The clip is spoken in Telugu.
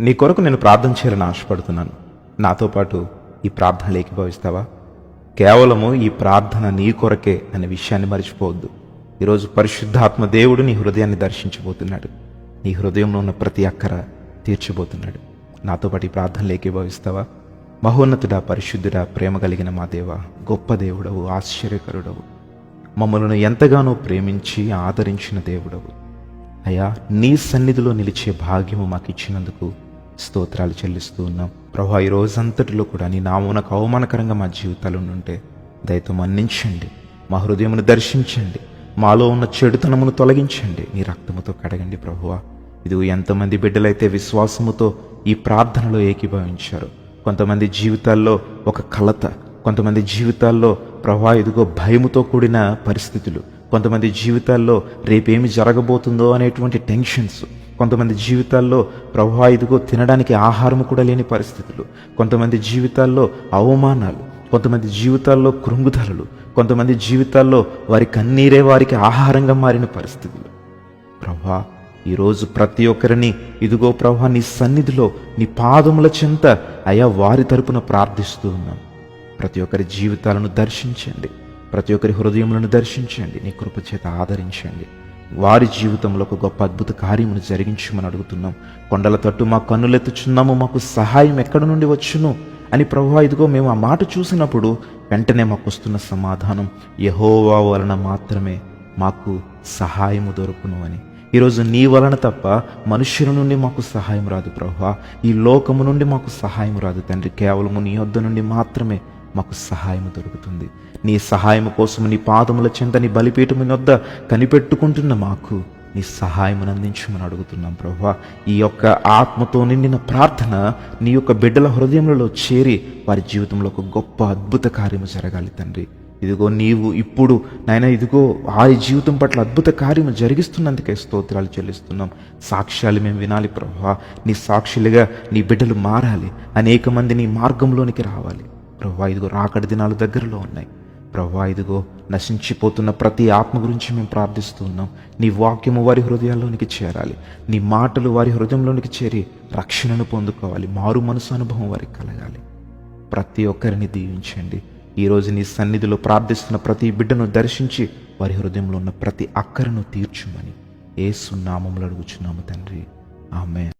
నీ కొరకు నేను ప్రార్థన చేయాలని ఆశపడుతున్నాను. నాతో పాటు ఈ ప్రార్థన ఏకీభవిస్తావా కేవలము ఈ ప్రార్థన నీ కొరకే అనే విషయాన్ని మర్చిపోవద్దు. ఈరోజు పరిశుద్ధాత్మ దేవుడు నీ హృదయాన్ని దర్శించబోతున్నాడు. నీ హృదయంలో ఉన్న ప్రతి అక్కర తీర్చబోతున్నాడు. నాతో పాటు ఈ ప్రార్థనలు భావిస్తావా మహోన్నతుడా పరిశుద్ధుడా ప్రేమ కలిగిన మా దేవ గొప్ప దేవుడవు ఆశ్చర్యకరుడవు. మమ్మల్ని ఎంతగానో ప్రేమించి ఆదరించిన దేవుడవు. అయ్యా నీ సన్నిధిలో నిలిచే భాగ్యము మాకు ఇచ్చినందుకు స్తోత్రాలు చెల్లిస్తూ ఉన్నాం. ప్రభా ఈ రోజంతటిలో కూడా నీ నామునకు అవమానకరంగా మా జీవితాలు ఉంటే దయతో మన్నించండి. మా హృదయమును దర్శించండి. మాలో ఉన్న చెడుతనమును తొలగించండి. నీ రక్తముతో కడగండి ప్రభువా. ఇదిగో ఎంతమంది బిడ్డలైతే విశ్వాసముతో ఈ ప్రార్థనలో ఏకీభవించారు కొంతమంది జీవితాల్లో ఒక కలత కొంతమంది జీవితాల్లో ప్రభా ఇదిగో భయముతో కూడిన పరిస్థితులు కొంతమంది జీవితాల్లో రేపేమి జరగబోతుందో అనేటువంటి టెన్షన్స్ కొంతమంది జీవితాల్లో ప్రభా ఇదిగో తినడానికి ఆహారం కూడా లేని పరిస్థితులు. కొంతమంది జీవితాల్లో అవమానాలు కొంతమంది జీవితాల్లో కృంగుదలలు కొంతమంది జీవితాల్లో వారి కన్నీరే వారికి ఆహారంగా మారిన పరిస్థితులు. ప్రభా ఈరోజు ప్రతి ఒక్కరిని ఇదిగో ప్రభా నీ సన్నిధిలో నీ పాదముల చెంత అయా వారి తరపున ప్రార్థిస్తూ ఉన్నాం. ప్రతి ఒక్కరి జీవితాలను దర్శించండి. ప్రతి ఒక్కరి హృదయములను దర్శించండి. నీ కృప చేత ఆదరించండి. వారి జీవితంలో ఒక గొప్ప అద్భుత కార్యమును జరిగించమని అడుగుతున్నాం. కొండల తట్టు మా కన్నులెత్తుచున్నాము మాకు సహాయం ఎక్కడి నుండి వచ్చును అని ప్రభు ఇదిగో మేము ఆ మాట చూసినప్పుడు వెంటనే మాకు వస్తున్న సమాధానం యహోవా వలన మాత్రమే మాకు సహాయము దొరుకును అని. ఈరోజు నీ వలన తప్ప మనుష్యుల నుండి మాకు సహాయం రాదు ప్రభా ఈ లోకము నుండి మాకు సహాయం రాదు తండ్రి. కేవలము నీ వద్ద నుండి మాత్రమే మాకు సహాయం దొరుకుతుంది. నీ సహాయం కోసం నీ పాదముల చెంత నీ బలిపీఠము వద్ద కనిపెట్టుకుంటున్న మాకు నీ సహాయం అందించమని అడుగుతున్నాం ప్రభా ఈ యొక్క ఆత్మతో నిండిన ప్రార్థన నీ యొక్క బిడ్డల హృదయములలో చేరి వారి జీవితంలో ఒక గొప్ప అద్భుత కార్యము జరగాలి తండ్రి. ఇదిగో నీవు ఇప్పుడు నాయన ఇదిగో వారి జీవితం పట్ల అద్భుత కార్యము జరిగిస్తున్నందుకే స్తోత్రాలు చెల్లిస్తున్నాం. సాక్ష్యాలు మేము వినాలి ప్రభా నీ సాక్షులుగా నీ బిడ్డలు మారాలి. అనేక మంది నీ మార్గంలోనికి రావాలి. ప్రభా ఇదిగో రాకడి దినాలు దగ్గరలో ఉన్నాయి. ప్రభా ఇదిగో నశించిపోతున్న ప్రతి ఆత్మ గురించి మేము ప్రార్థిస్తున్నాం నీ వాక్యము వారి హృదయాల్లోనికి చేరాలి. నీ మాటలు వారి హృదయంలోనికి చేరి రక్షణను పొందుకోవాలి. మారు మనసు అనుభవం వారికి కలగాలి. ప్రతి ఒక్కరిని దీవించండి. ఈరోజు నీ సన్నిధిలో ప్రార్థిస్తున్న ప్రతి బిడ్డను దర్శించి వారి హృదయంలో ఉన్న ప్రతి అక్కరను తీర్చుమని ఏ సున్నామంలో అడుగుచున్నాము తండ్రి. ఆమె